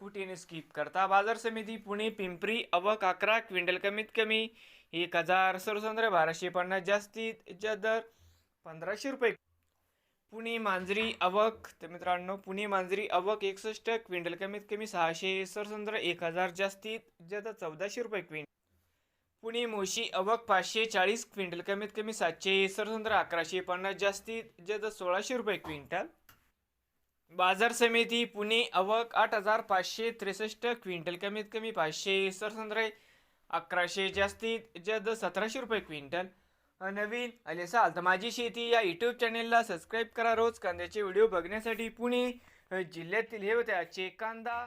कुठेने skip करता. बाजार समिती पुणे पिंपरी अवक अकरा क्विंटल कमीत कमी एक हजार सर्वसंद्र बाराशे पन्नास जास्तीत दर पंधराशे रुपये. पुणे मांजरी अवक तर मित्रांनो पुणे मांजरी अवक एकसष्ट क्विंटल कमीत कमी सहाशे सरसंद्र एक हजार जास्तीत जास्त चौदाशे रुपये क्विंटल पुणे मोशी अवक पाचशे चाळीस क्विंटल कमीत कमी सातशे सरसंद्र अकराशे पन्नास जास्तीत जास्त सोळाशे रुपये क्विंटल. बाजार समिती पुणे अवक आठ हजार पाचशे त्रेसष्ट क्विंटल कमीत कमी पाचशे सरसंद्रे अकराशे जास्तीत जद सतराशे रुपये क्विंटल. नवीन आले असाल तर माझी शेती या यूट्यूब चॅनेलला सबस्क्राईब करा रोज. कांद्याचे व्हिडिओ बघण्यासाठी पुणे जिल्ह्यातील हे होते आजचे कांदा